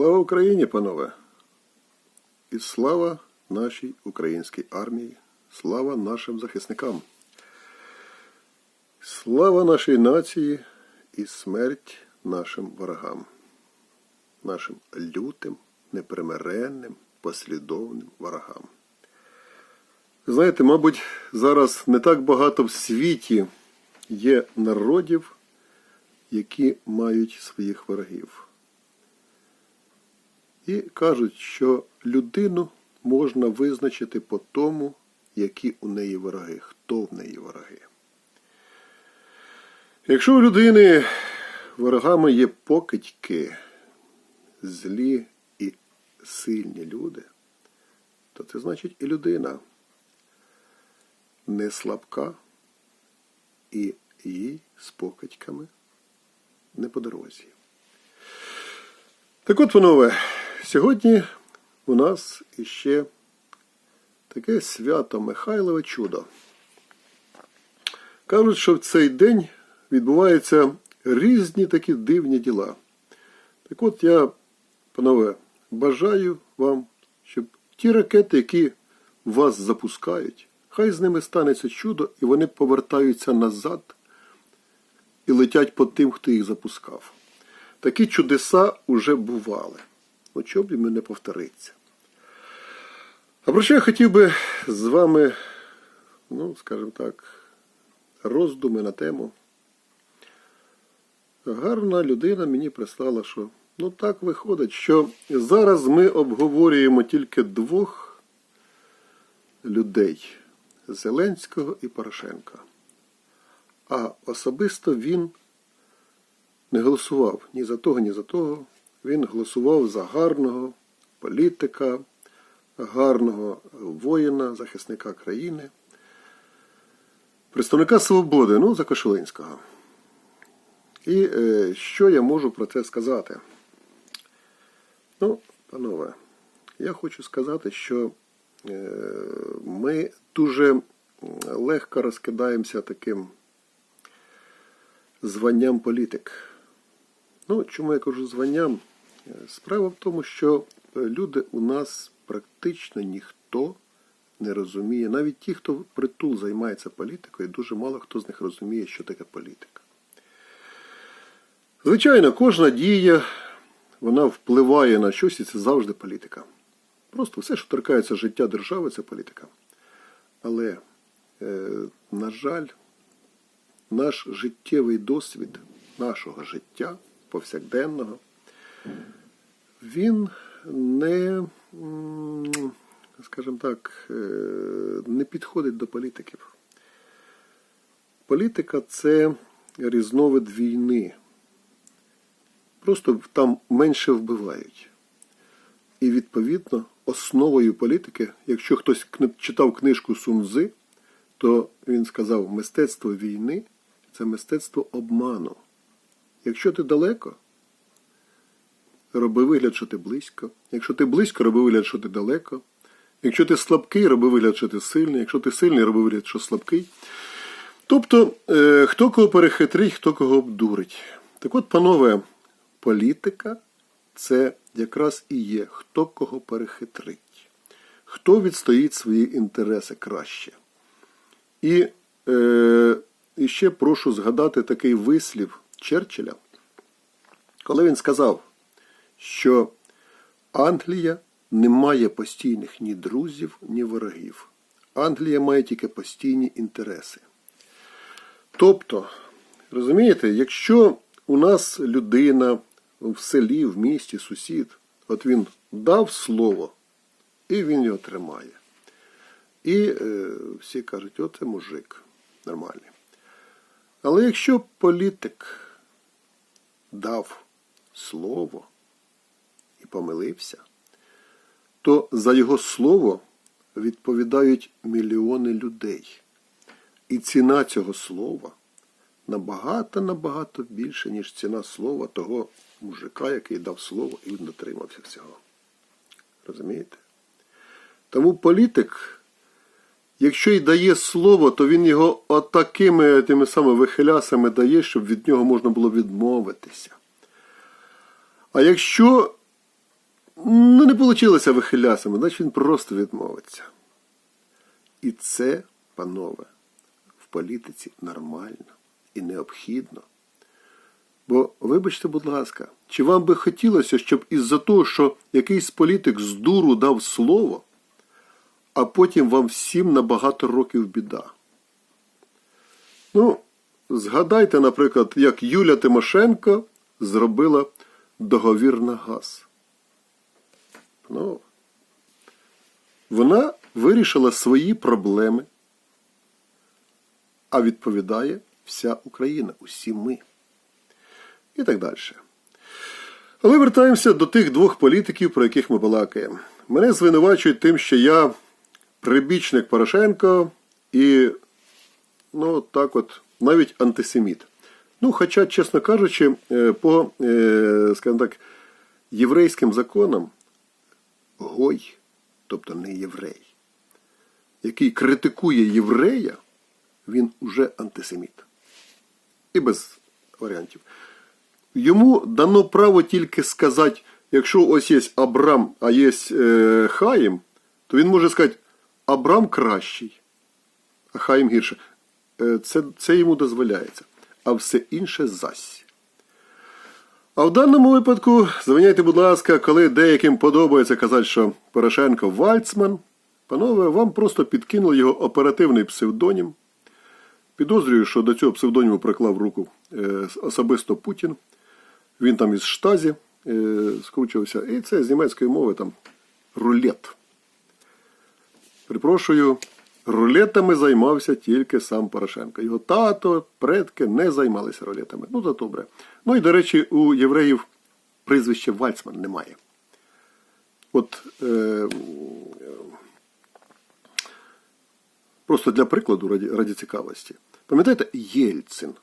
Слава Україні, панове! І слава нашій українській армії, слава нашим захисникам. Слава нашій нації і смерть нашим ворогам, нашим лютим, непримиренним, послідовним ворогам. Знаєте, мабуть, зараз не так багато в світі є народів, які мають своїх ворогів. І кажуть, що людину можна визначити по тому, які у неї вороги, хто в неї вороги. Якщо у людини ворогами є покидьки, злі і сильні люди, то це значить і людина не слабка і їй з покидьками не по дорозі. Так от, панове, сьогодні у нас іще таке свято Михайлове чудо. Кажуть, що в цей день відбуваються різні такі дивні діла. Так от я, панове, бажаю вам, щоб ті ракети, які вас запускають, хай з ними станеться чудо, і вони повертаються назад і летять по тим, хто їх запускав. Такі чудеса уже бували. Ну, чого б не повториться. А про що я хотів би з вами, ну, скажімо так, роздуми на тему. Гарна людина мені прислала, що ну так виходить, що зараз ми обговорюємо тільки двох людей Зеленського і Порошенка. А особисто він не голосував ні за того, ні за того. Він голосував за гарного політика, гарного воїна, захисника країни, представника свободи, ну, за Кошелинського. І е, що я можу про це сказати? Ну, панове, я хочу сказати, що е, ми дуже легко розкидаємося таким званням політик. Ну, чому я кажу званням? Справа в тому, що люди у нас практично ніхто не розуміє. Навіть ті, хто притул займається політикою, дуже мало хто з них розуміє, що таке політика. Звичайно, кожна дія вона впливає на щось, і це завжди політика. Просто все, що торкається життя держави, це політика. Але, е, на жаль, наш життєвий досвід нашого життя повсякденного, він не, скажімо так, е, не підходить до політиків. Політика це різновид війни. Просто там менше вбивають. І відповідно основою політики, якщо хтось читав книжку Сунзи, то він сказав, мистецтво війни це мистецтво обману. Якщо ти далеко, роби вигляд, що ти близько. Якщо ти близько, роби вигляд, що ти далеко. Якщо ти слабкий, роби вигляд, що ти сильний. Якщо ти сильний, роби вигляд, що слабкий. Тобто, е, хто кого перехитрить, хто кого обдурить. Так от, панове, політика це якраз і є, хто кого перехитрить, хто відстоїть свої інтереси краще. І, е, і ще прошу згадати такий вислів Черчилля, коли він сказав, що Англія не має постійних ні друзів, ні ворогів. Англія має тільки постійні інтереси. Тобто, розумієте, якщо у нас людина в селі, в місті, сусід, от він дав слово, і він його тримає. І е, всі кажуть, оце мужик нормальний. Але якщо політик дав слово помилився, то за його слово відповідають мільйони людей. І ціна цього слова набагато-набагато більше, ніж ціна слова того мужика, який дав слово і він дотримався всього. Розумієте? Тому політик, якщо й дає слово, то він його отакими тими самими вихилясами дає, щоб від нього можна було відмовитися. А якщо ну, не вийшло вихилясами, значить він просто відмовиться. І це, панове, в політиці нормально і необхідно. Бо, вибачте, будь ласка, чи вам би хотілося, щоб із-за того, що якийсь політик з дуру дав слово, а потім вам всім на багато років біда? Ну, згадайте, наприклад, як Юля Тимошенко зробила договір на газ. Ну, вона вирішила свої проблеми, а відповідає вся Україна, усі ми. І так далі. Але вертаємося до тих двох політиків, про яких ми балакаємо. Мене звинувачують тим, що я прибічник Порошенко і, ну, так от, навіть антисеміт. Ну, хоча, чесно кажучи, е, по, е, скажімо так, єврейським законам Гой, тобто не єврей, який критикує єврея, він уже антисеміт. І без варіантів. Йому дано право тільки сказати, якщо ось є Абрам, а є е, Хаїм, то він може сказати, Абрам кращий, а Хаїм гірше. Е, це, це йому дозволяється. А все інше зась. А в даному випадку, звиняйте, будь ласка, коли деяким подобається казати, що Порошенко Вальцман, панове, вам просто підкинули його оперативний псевдонім. Підозрюю, що до цього псевдоніму приклав руку е, особисто Путін. Він там із штазі е, скручувався. І це з німецької мови там рулет. Припрошую, рулетами займався тільки сам Порошенко. Його тато, предки не займалися рулетами. Ну, то добре. Ну і, до речі, у євреїв прізвища Вальцман немає. От е, просто для прикладу, раді, раді цікавості. Пам'ятаєте, Єльцин.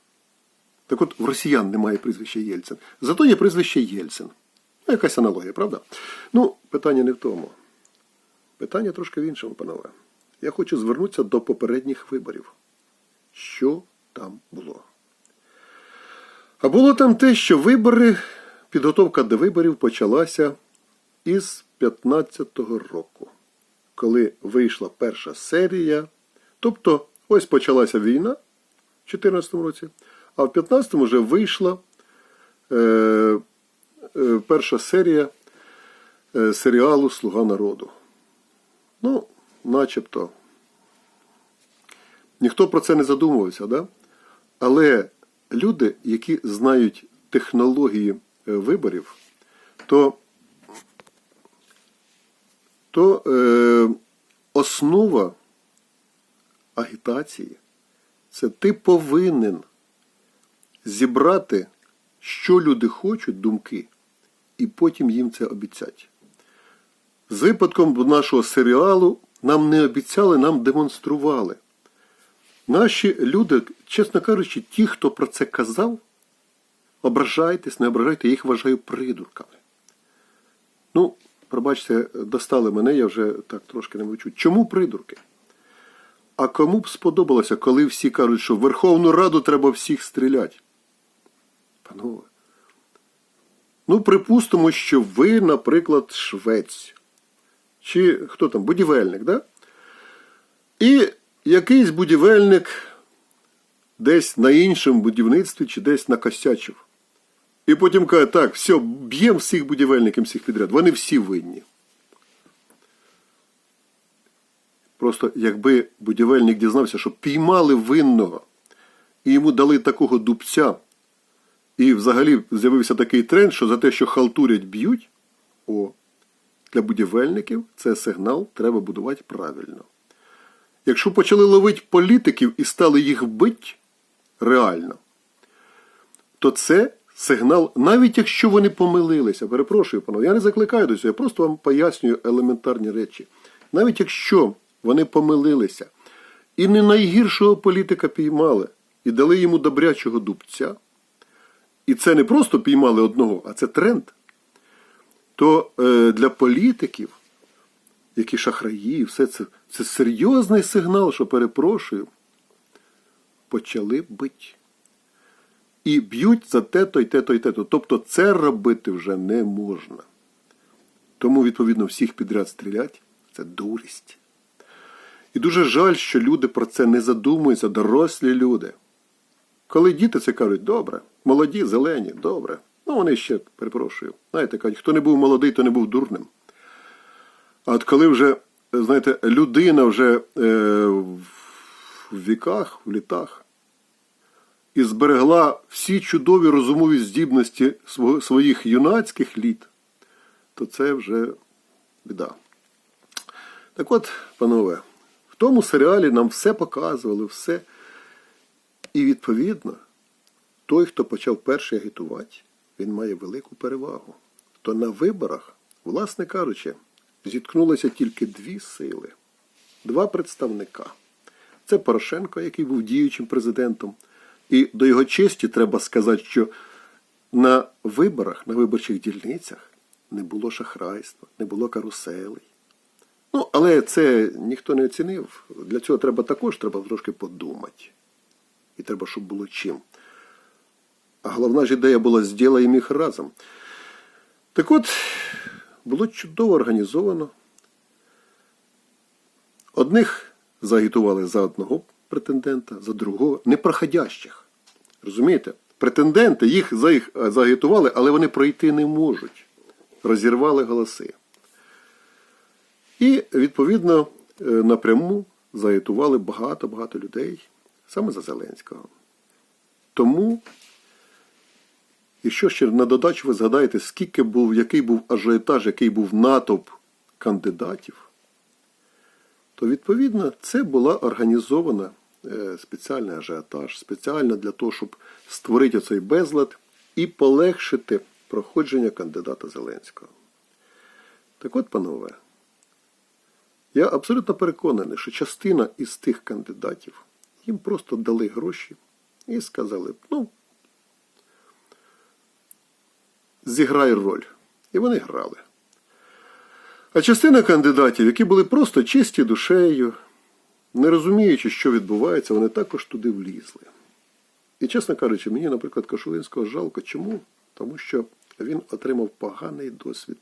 Так от в росіян немає прізвища Єльцин. Зато є прізвище Єльцин. Ну, якась аналогія, правда? Ну, питання не в тому. Питання трошки в іншому, панове. Я хочу звернутися до попередніх виборів. Що там було? А було там те, що вибори, підготовка до виборів почалася із 15-го року, коли вийшла перша серія. Тобто, ось почалася війна в 2014 році, а в 15-му вже вийшла е, е, перша серія е, серіалу Слуга народу. Ну, начебто. Ніхто про це не задумувався, да? але люди, які знають технології е, виборів, то, то е, основа агітації це ти повинен зібрати, що люди хочуть, думки, і потім їм це обіцяти. З випадком нашого серіалу нам не обіцяли, нам демонстрували. Наші люди, чесно кажучи, ті, хто про це казав, ображайтесь, не ображайте, я їх вважаю придурками. Ну, пробачте, достали мене, я вже так трошки не мовчу. Чому придурки? А кому б сподобалося, коли всі кажуть, що в Верховну Раду треба всіх стріляти? Панове. Ну, припустимо, що ви, наприклад, швець. Чи хто там, будівельник, да? І якийсь будівельник десь на іншому будівництві чи десь накосячив. І потім каже, так, все, б'ємо всіх будівельників, всіх підряд. Вони всі винні. Просто якби будівельник дізнався, що піймали винного і йому дали такого дубця, і взагалі з'явився такий тренд, що за те, що халтурять б'ють, о, для будівельників це сигнал треба будувати правильно. Якщо почали ловити політиків і стали їх бити реально, то це сигнал, навіть якщо вони помилилися, перепрошую, панове, я не закликаю до цього, я просто вам пояснюю елементарні речі. Навіть якщо вони помилилися і не найгіршого політика піймали, і дали йому добрячого дубця, і це не просто піймали одного, а це тренд, то е, для політиків які шахраї, все це, це серйозний сигнал, що перепрошую, почали бити. І б'ють за те-то і те-то і те-то. Тобто це робити вже не можна. Тому, відповідно, всіх підряд стрілять це дурість. І дуже жаль, що люди про це не задумуються, дорослі люди. Коли діти це кажуть, добре, молоді, зелені, добре. Ну, вони ще, перепрошую, знаєте, кажуть, хто не був молодий, то не був дурним. А от коли вже, знаєте, людина вже е, в віках, в літах, і зберегла всі чудові розумові здібності своїх юнацьких літ, то це вже біда. Так от, панове, в тому серіалі нам все показували, все. І відповідно, той, хто почав перший агітувати, він має велику перевагу. То на виборах, власне кажучи, зіткнулися тільки дві сили, два представника. Це Порошенко, який був діючим президентом. І до його честі треба сказати, що на виборах, на виборчих дільницях не було шахрайства, не було каруселей. Ну, але це ніхто не оцінив. Для цього треба також треба трошки подумати. І треба, щоб було чим. А головна ж ідея була «Зділаємо їх разом. Так от, було чудово організовано. Одних загітували за одного претендента, за другого, непроходящих. Розумієте? Претенденти їх за їх е, загітували, але вони пройти не можуть. Розірвали голоси. І, відповідно, е, напряму загітували багато-багато людей саме за Зеленського. Тому, і що ще на додачу ви згадаєте, скільки був, який був ажіотаж, який був натовп кандидатів, то відповідно це була організована е, спеціальний ажіотаж, спеціально для того, щоб створити цей безлад і полегшити проходження кандидата Зеленського. Так от, панове, я абсолютно переконаний, що частина із тих кандидатів їм просто дали гроші і сказали, ну, зіграй роль. І вони грали. А частина кандидатів, які були просто чисті душею, не розуміючи, що відбувається, вони також туди влізли. І, чесно кажучи, мені, наприклад, Кошулинського жалко. Чому? Тому що він отримав поганий досвід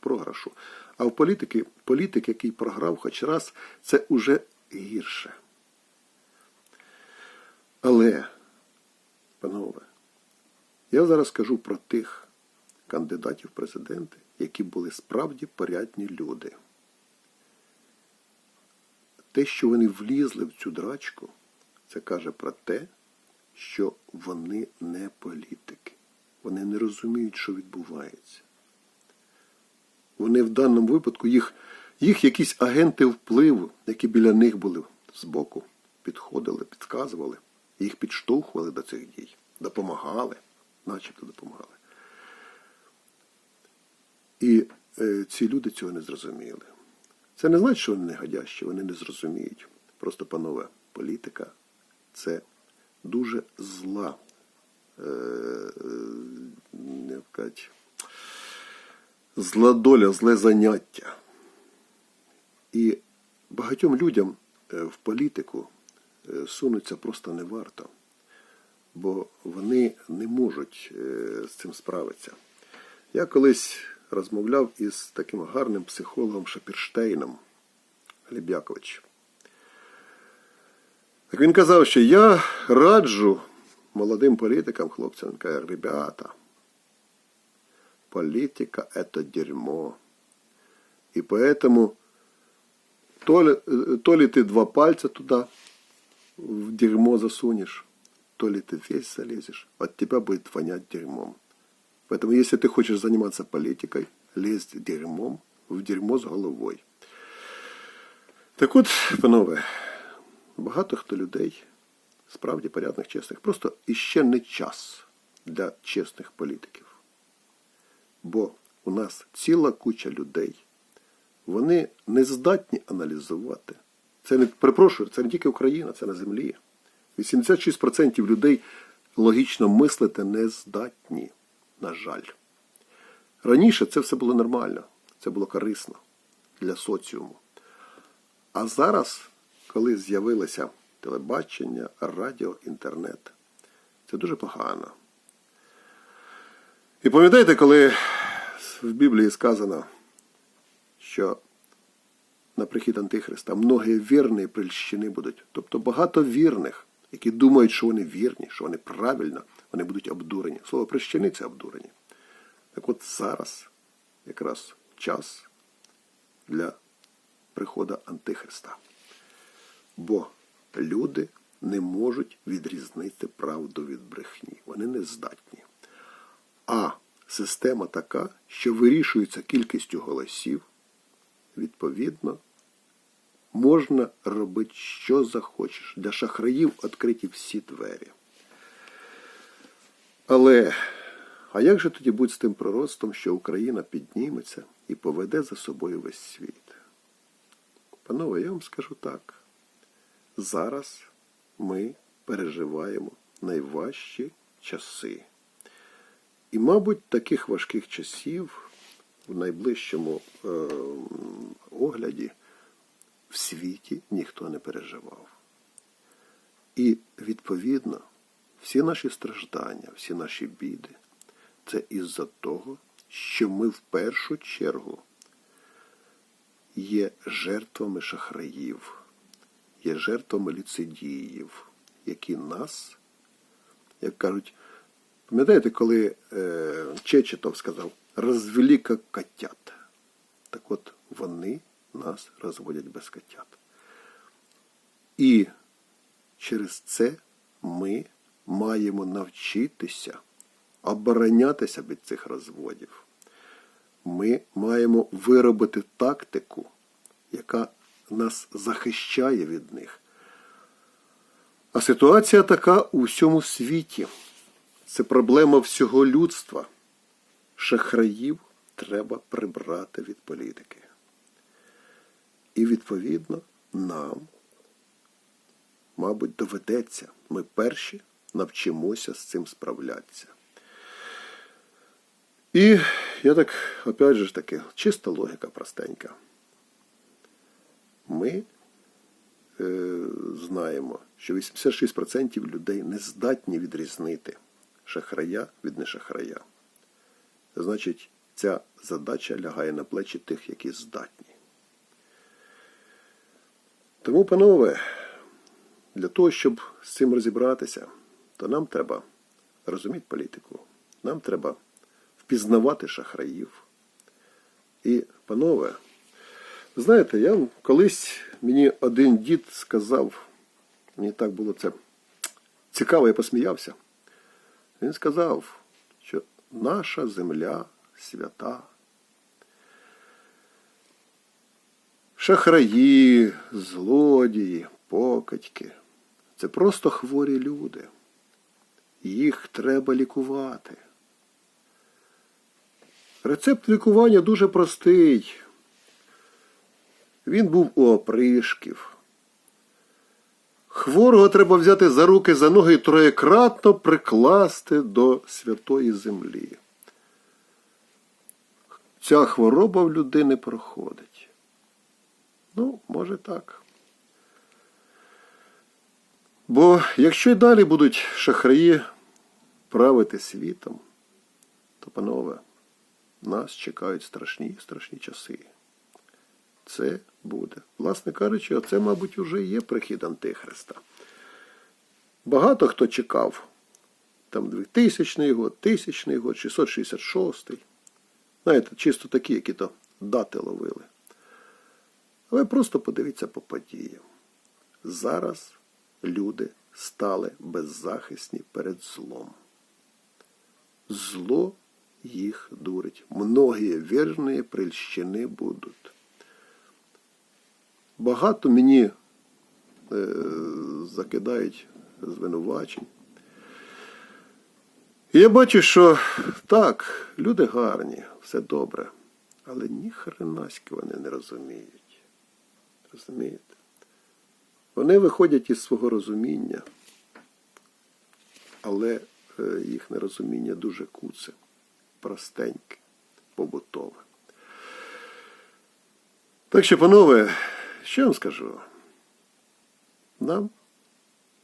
програшу. А в політики, політик, який програв хоч раз, це уже гірше. Але, панове, я зараз кажу про тих кандидатів в президенти, які були справді порядні люди. Те, що вони влізли в цю драчку, це каже про те, що вони не політики. Вони не розуміють, що відбувається. Вони в даному випадку, їх, їх якісь агенти впливу, які біля них були збоку, підходили, підказували, їх підштовхували до цих дій, допомагали, начебто допомагали. І е, ці люди цього не зрозуміли. Це не значить, що вони негодящі, вони не зрозуміють. Просто, панове, політика це дуже зла, е, е, зла доля, зле заняття. І багатьом людям е, в політику е, сунуться просто не варто, бо вони не можуть е, з цим справитися. Я колись розмовляв із таким гарним психологом Шапірштейном Гліб'якович. Так він казав, що я раджу молодим політикам, хлопцям, він каже, ребята, політика – это дерьмо. И поэтому то ли, э, то ли ты два пальца туда в дерьмо засунешь, то ли ты весь залезешь, от тебя будет вонять дерьмом. Поэтому если ты хочешь заниматься политикой, лезь дерьмом в дерьмо з головою. Так от, панове, багато хто людей, справді порядних, чесних, просто іще не час для чесних політиків. Бо у нас ціла куча людей, вони не здатні аналізувати. Це не перепрошую, це не тільки Україна, це на землі. 86% людей логічно мислити не здатні, на жаль. Раніше це все було нормально, це було корисно для соціуму. А зараз, коли з'явилося телебачення, радіо, інтернет, це дуже погано. І пам'ятаєте, коли в Біблії сказано, що на прихід Антихриста многі вірні прельщини будуть. Тобто багато вірних, які думають, що вони вірні, що вони правильно, вони будуть обдурені. Слово прельщини це обдурені. Так от зараз якраз час для приходу Антихриста. Бо люди не можуть відрізнити правду від брехні. Вони не здатні. А система така, що вирішується кількістю голосів, відповідно, можна робити, що захочеш. Для шахраїв відкриті всі двері. Але, а як же тоді бути з тим проростом, що Україна підніметься і поведе за собою весь світ? Панове, я вам скажу так. Зараз ми переживаємо найважчі часи. І, мабуть, таких важких часів в найближчому е, огляді в світі ніхто не переживав. І, відповідно, всі наші страждання, всі наші біди це із-за того, що ми в першу чергу є жертвами шахраїв, є жертвами ліцедіїв, які нас, як кажуть, пам'ятаєте, коли е, Чечетов сказав, розвели як котят. Так от вони нас розводять без котят. І через це ми маємо навчитися оборонятися від цих розводів. Ми маємо виробити тактику, яка нас захищає від них. А ситуація така у всьому світі. Це проблема всього людства. Шахраїв треба прибрати від політики. І відповідно нам, мабуть, доведеться. Ми перші навчимося з цим справлятися. І я так, опять же таки, чиста логіка простенька. Ми е, знаємо, що 86% людей не здатні відрізнити шахрая від нешахрая. Значить, ця задача лягає на плечі тих, які здатні. Тому, панове, для того, щоб з цим розібратися, то нам треба розуміти політику, нам треба впізнавати шахраїв. І, панове, знаєте, я колись мені один дід сказав, мені так було це цікаво, я посміявся. Він сказав, що наша земля свята. Шахраї, злодії, покатьки це просто хворі люди. Їх треба лікувати. Рецепт лікування дуже простий. Він був у опришків. Хворого треба взяти за руки, за ноги і троєкратно прикласти до святої землі. Ця хвороба в людини проходить. Ну, може так. Бо якщо й далі будуть шахраї правити світом, то, панове, нас чекають страшні страшні часи. Це буде. Власне кажучи, оце, мабуть, уже є прихід Антихриста. Багато хто чекав. Там 2000 год, 1000 год, 666. Знаєте, чисто такі, які то дати ловили. Але просто подивіться по подіям. Зараз люди стали беззахисні перед злом. Зло їх дурить. Многі вірні прельщини будуть. Багато мені е, закидають звинувачень. Я бачу, що так, люди гарні, все добре, але ні хренаськи вони не розуміють. Розумієте? Вони виходять із свого розуміння, але е, їхнє розуміння дуже куце, простеньке, побутове. Так що, панове, що я вам скажу? Нам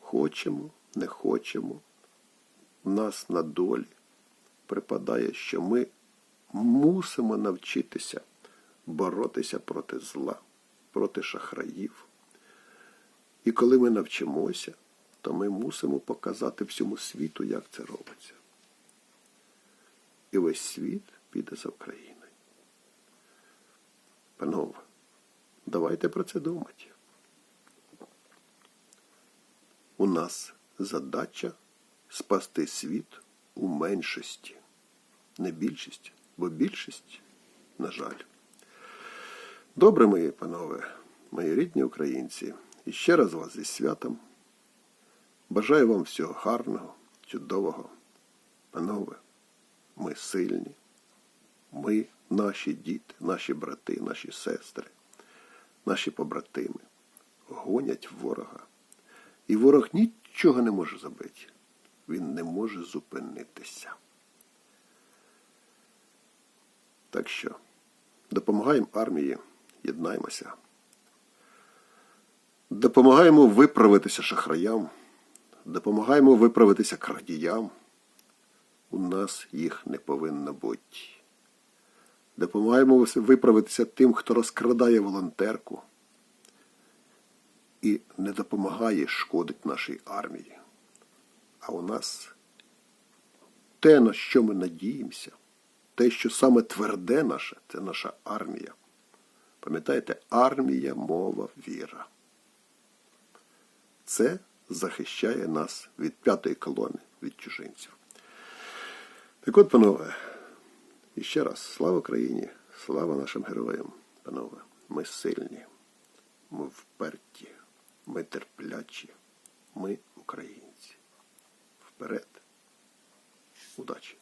хочемо, не хочемо, в нас на долі припадає, що ми мусимо навчитися боротися проти зла, проти шахраїв. І коли ми навчимося, то ми мусимо показати всьому світу, як це робиться. І весь світ піде за Україною. Панове, давайте про це думати. У нас задача спасти світ у меншості. Не більшість, бо більшість, на жаль. Добре, мої панове, мої рідні українці, і ще раз вас зі святом. Бажаю вам всього гарного, чудового. Панове, ми сильні. Ми, наші діти, наші брати, наші сестри, наші побратими гонять ворога. І ворог нічого не може забити. Він не може зупинитися. Так що допомагаємо армії, єднаймося. Допомагаємо виправитися шахраям, допомагаємо виправитися крадіям. У нас їх не повинно бути. Допомагаємо виправитися тим, хто розкрадає волонтерку і не допомагає, шкодить нашій армії. А у нас те, на що ми надіємося, те, що саме тверде наше, це наша армія. Пам'ятаєте, армія, мова, віра. Це захищає нас від п'ятої колони, від чужинців. Так от, панове, і ще раз, слава Україні, слава нашим героям, панове, ми сильні, ми вперті, ми терплячі, ми українці. Вперед. Удачі!